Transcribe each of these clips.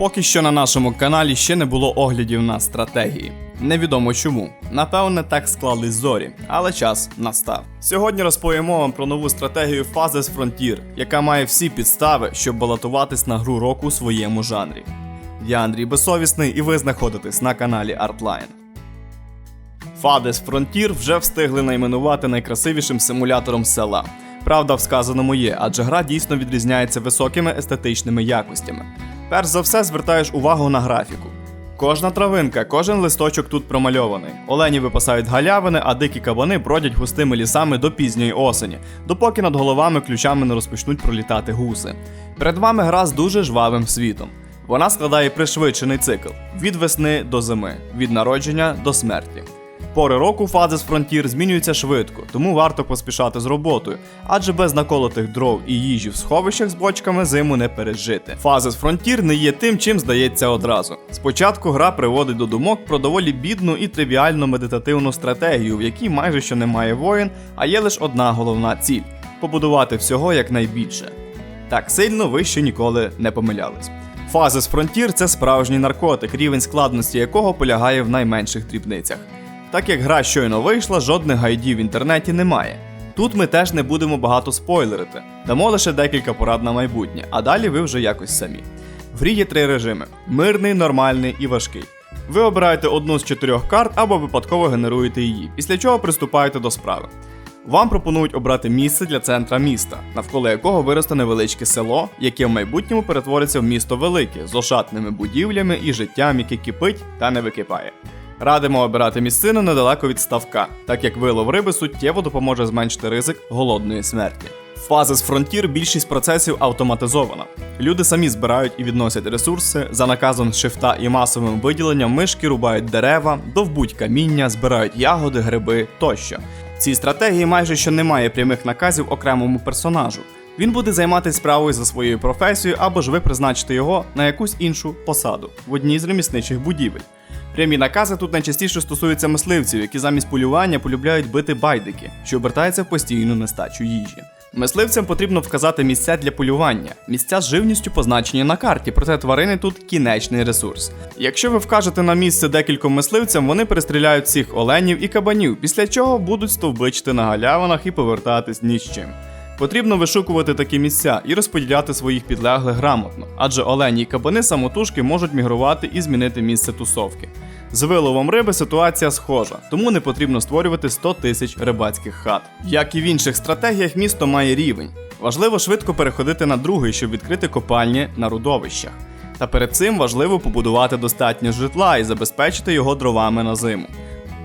Поки що на нашому каналі ще не було оглядів на стратегії. Невідомо чому. Напевне, так склались зорі, але час настав. Сьогодні розповімо вам про нову стратегію Phases Frontier, яка має всі підстави, щоб балотуватись на гру року у своєму жанрі. Я Андрій Безсовісний, і ви знаходитесь на каналі Artline. Fades Frontier вже встигли найменувати найкрасивішим симулятором села. Правда, в сказаному є, адже гра дійсно відрізняється високими естетичними якостями. Перш за все звертаєш увагу на графіку. Кожна травинка, кожен листочок тут промальований. Олені випасають галявини, а дикі кабани бродять густими лісами до пізньої осені, допоки над головами ключами не розпочнуть пролітати гуси. Перед вами гра з дуже жвавим світом. Вона складає пришвидшений цикл від весни до зими, від народження до смерті. Пори року фази з Frontier змінюються швидко, тому варто поспішати з роботою, адже без наколотих дров і їжі в сховищах з бочками зиму не пережити. Фази з Frontier не є тим, чим здається одразу. Спочатку гра приводить до думок про доволі бідну і тривіальну медитативну стратегію, в якій майже що немає воїн, а є лише одна головна ціль побудувати всього якнайбільше. Так сильно ви ще ніколи не помилялись. Фази з Frontier – це справжній наркотик, рівень складності якого полягає в найменших дрібницях. Так як гра щойно вийшла, жодних гайдів в інтернеті немає. Тут ми теж не будемо багато спойлерити, дамо лише декілька порад на майбутнє, а далі ви вже якось самі. В грі є три режими: мирний, нормальний і важкий. Ви обираєте одну з чотирьох карт або випадково генеруєте її, після чого приступаєте до справи. Вам пропонують обрати місце для центра міста, навколо якого виросте невеличке село, яке в майбутньому перетвориться в місто велике з ошатними будівлями і життям, яке кипить та не википає. Радимо обирати місцину недалеко від ставка, так як вилов риби суттєво допоможе зменшити ризик голодної смерті. Фази з Frontier більшість процесів автоматизована. Люди самі збирають і відносять ресурси, за наказом шифта і масовим виділенням мишки рубають дерева, довбуть каміння, збирають ягоди, гриби тощо. В цій стратегії майже що немає прямих наказів окремому персонажу. Він буде займатися справою за своєю професією або ж ви призначите його на якусь іншу посаду в одній з ремісничних будівель. Прямі накази тут найчастіше стосуються мисливців, які замість полювання полюбляють бити байдики, що обертається в постійну нестачу їжі. Мисливцям потрібно вказати місця для полювання. Місця з живністю позначені на карті, проте тварини тут кінечний ресурс. Якщо ви вкажете на місце декільком мисливцям, вони перестріляють всіх оленів і кабанів, після чого будуть стовбичити на галявинах і повертатись ні з чим. Потрібно вишукувати такі місця і розподіляти своїх підлеглих грамотно, адже олені і кабани самотужки можуть мігрувати і змінити місце тусовки. З виловом риби ситуація схожа, тому не потрібно створювати 100 тисяч рибацьких хат. Як і в інших стратегіях, місто має рівень. Важливо швидко переходити на другий, щоб відкрити копальні на рудовищах. Та перед цим важливо побудувати достатньо житла і забезпечити його дровами на зиму.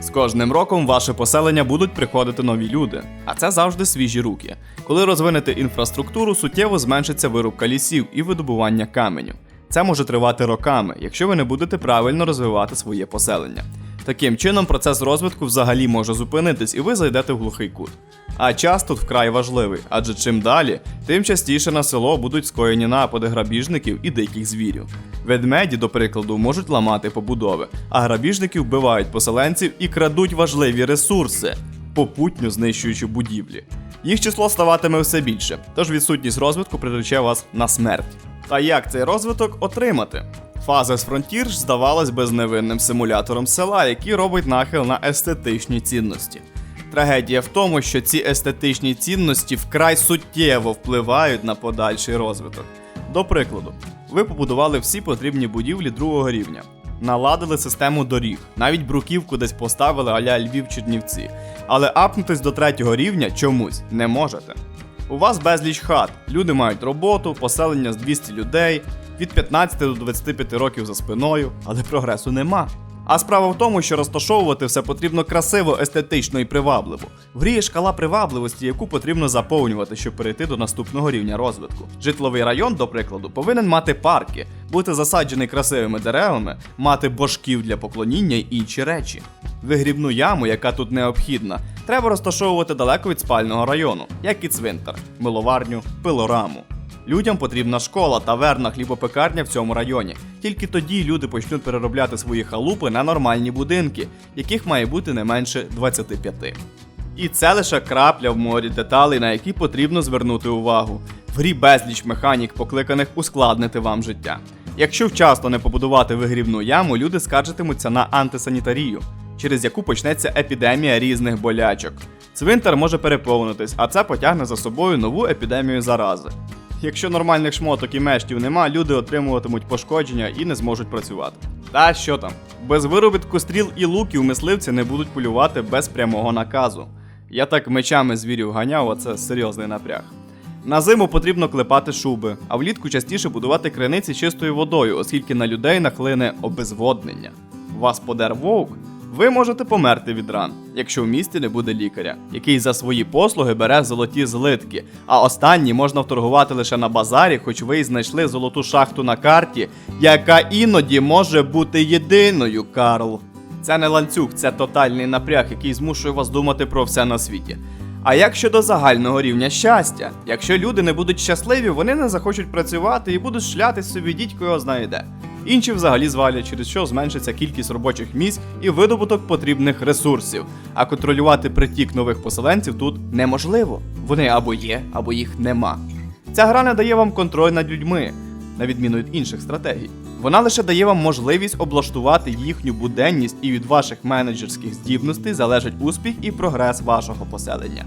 З кожним роком в ваше поселення будуть приходити нові люди, а це завжди свіжі руки. Коли розвинете інфраструктуру, суттєво зменшиться вирубка лісів і видобування каменю. Це може тривати роками, якщо ви не будете правильно розвивати своє поселення. Таким чином, процес розвитку взагалі може зупинитись і ви зайдете в глухий кут. А час тут вкрай важливий, адже чим далі, тим частіше на село будуть скоєні напади грабіжників і диких звірів. Ведмеді, до прикладу, можуть ламати побудови, а грабіжники вбивають поселенців і крадуть важливі ресурси, попутньо знищуючи будівлі. Їх число ставатиме все більше, тож відсутність розвитку прирече вас на смерть. Та як цей розвиток отримати? Фаза з Frontier здавалась безневинним симулятором села, який робить нахил на естетичні цінності. Трагедія в тому, що ці естетичні цінності вкрай суттєво впливають на подальший розвиток. До прикладу, ви побудували всі потрібні будівлі другого рівня, наладили систему доріг, навіть бруківку десь поставили аля Львів Чернівці, але апнутись до третього рівня чомусь не можете. У вас безліч хат, люди мають роботу, поселення з 200 людей, від 15 до 25 років за спиною, але прогресу нема. А справа в тому, що розташовувати все потрібно красиво, естетично і привабливо. В грі є шкала привабливості, яку потрібно заповнювати, щоб перейти до наступного рівня розвитку. Житловий район, до прикладу, повинен мати парки, бути засаджений красивими деревами, мати божків для поклоніння й інші речі. Вигрібну яму, яка тут необхідна, треба розташовувати далеко від спального району, як і цвинтар, миловарню, пилораму. Людям потрібна школа, таверна, хлібопекарня в цьому районі. Тільки тоді люди почнуть переробляти свої халупи на нормальні будинки, яких має бути не менше 25. І це лише крапля в морі деталей, на які потрібно звернути увагу. В грі безліч механік, покликаних ускладнити вам життя. Якщо вчасно не побудувати вигрібну яму, люди скаржитимуться на антисанітарію, через яку почнеться епідемія різних болячок. Цвинтар може переповнитись, а це потягне за собою нову епідемію зарази. Якщо нормальних шмоток і мештів нема, люди отримуватимуть пошкодження і не зможуть працювати. Та що там? Без виробітку стріл і луків мисливці не будуть полювати без прямого наказу. Я так мечами звірів ганяв, а це серйозний напряг. На зиму потрібно клепати шуби, а влітку частіше будувати криниці чистою водою, оскільки на людей нахлине обезводнення. Вас подер вовк, ви можете померти від ран, якщо в місті не буде лікаря, який за свої послуги бере золоті злитки, а останні можна вторгувати лише на базарі, хоч ви й знайшли золоту шахту на карті, яка іноді може бути єдиною, Карл. Це не ланцюг, це тотальний напряг, який змушує вас думати про все на світі. А як щодо загального рівня щастя? Якщо люди не будуть щасливі, вони не захочуть працювати і будуть шлятись собі дідько його знає де. Інші взагалі звалять, через що зменшиться кількість робочих місць і видобуток потрібних ресурсів. А контролювати притік нових поселенців тут неможливо. Вони або є, або їх нема. Ця гра не дає вам контроль над людьми, на відміну від інших стратегій. Вона лише дає вам можливість облаштувати їхню буденність, і від ваших менеджерських здібностей залежить успіх і прогрес вашого поселення.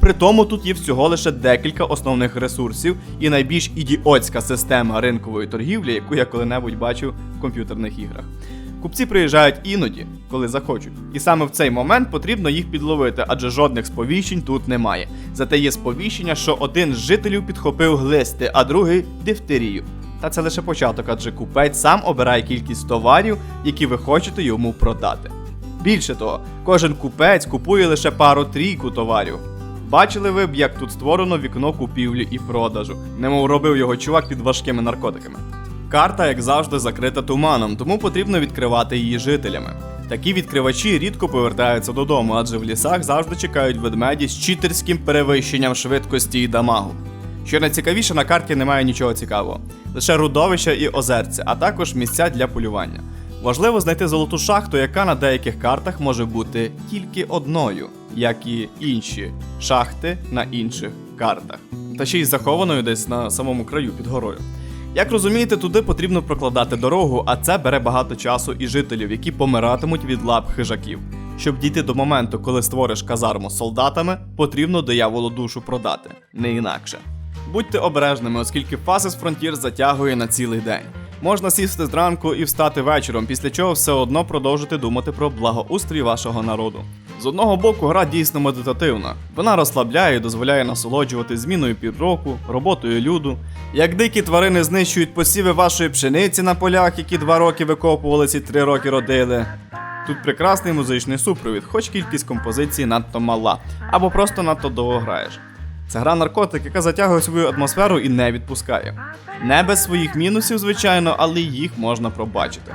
При тому тут є всього лише декілька основних ресурсів і найбільш ідіотська система ринкової торгівлі, яку я коли-небудь бачив в комп'ютерних іграх. Купці приїжджають іноді, коли захочуть, і саме в цей момент потрібно їх підловити, адже жодних сповіщень тут немає. Зате є сповіщення, що один з жителів підхопив глисти, а другий дифтерію. Та це лише початок, адже купець сам обирає кількість товарів, які ви хочете йому продати. Більше того, кожен купець купує лише пару-трійку товарів. Бачили ви б, як тут створено вікно купівлі і продажу, немов робив його чувак під важкими наркотиками. Карта, як завжди, закрита туманом, тому потрібно відкривати її жителями. Такі відкривачі рідко повертаються додому, адже в лісах завжди чекають ведмеді з читерським перевищенням швидкості і дамагу. Що найцікавіше, на карті немає нічого цікавого, лише рудовища і озерця, а також місця для полювання. Важливо знайти золоту шахту, яка на деяких картах може бути тільки одною, як і інші шахти на інших картах, та ще й захованою десь на самому краю під горою. Як розумієте, туди потрібно прокладати дорогу, а це бере багато часу і жителів, які помиратимуть від лап хижаків. Щоб дійти до моменту, коли створиш казарму з солдатами, потрібно дияволу душу продати, не інакше. Будьте обережними, оскільки Fazes Frontier затягує на цілий день. Можна сісти зранку і встати вечором, після чого все одно продовжити думати про благоустрій вашого народу. З одного боку, гра дійсно медитативна. Вона розслабляє і дозволяє насолоджувати зміною півроку, роботою люду. Як дикі тварини знищують посіви вашої пшениці на полях, які два роки викопували ці три роки родили. Тут прекрасний музичний супровід, хоч кількість композицій надто мала, або просто надто довго граєш. Це гра наркотик, яка затягує свою атмосферу і не відпускає. Не без своїх мінусів, звичайно, але їх можна пробачити.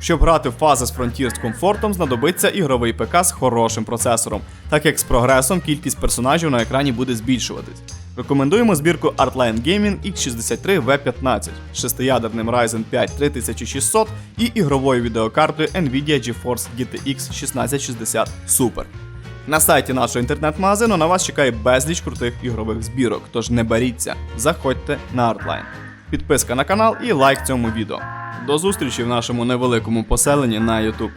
Щоб грати в Phases Frontier з комфортом, знадобиться ігровий ПК з хорошим процесором, так як з прогресом кількість персонажів на екрані буде збільшуватись. Рекомендуємо збірку Artline Gaming X63 V15 з шестиядерним Ryzen 5 3600 і ігровою відеокартою Nvidia GeForce GTX 1660 Super. На сайті нашого інтернет-магазину на вас чекає безліч крутих ігрових збірок, тож не боріться, заходьте на Artline. Підписка на канал і лайк цьому відео. До зустрічі в нашому невеликому поселенні на YouTube.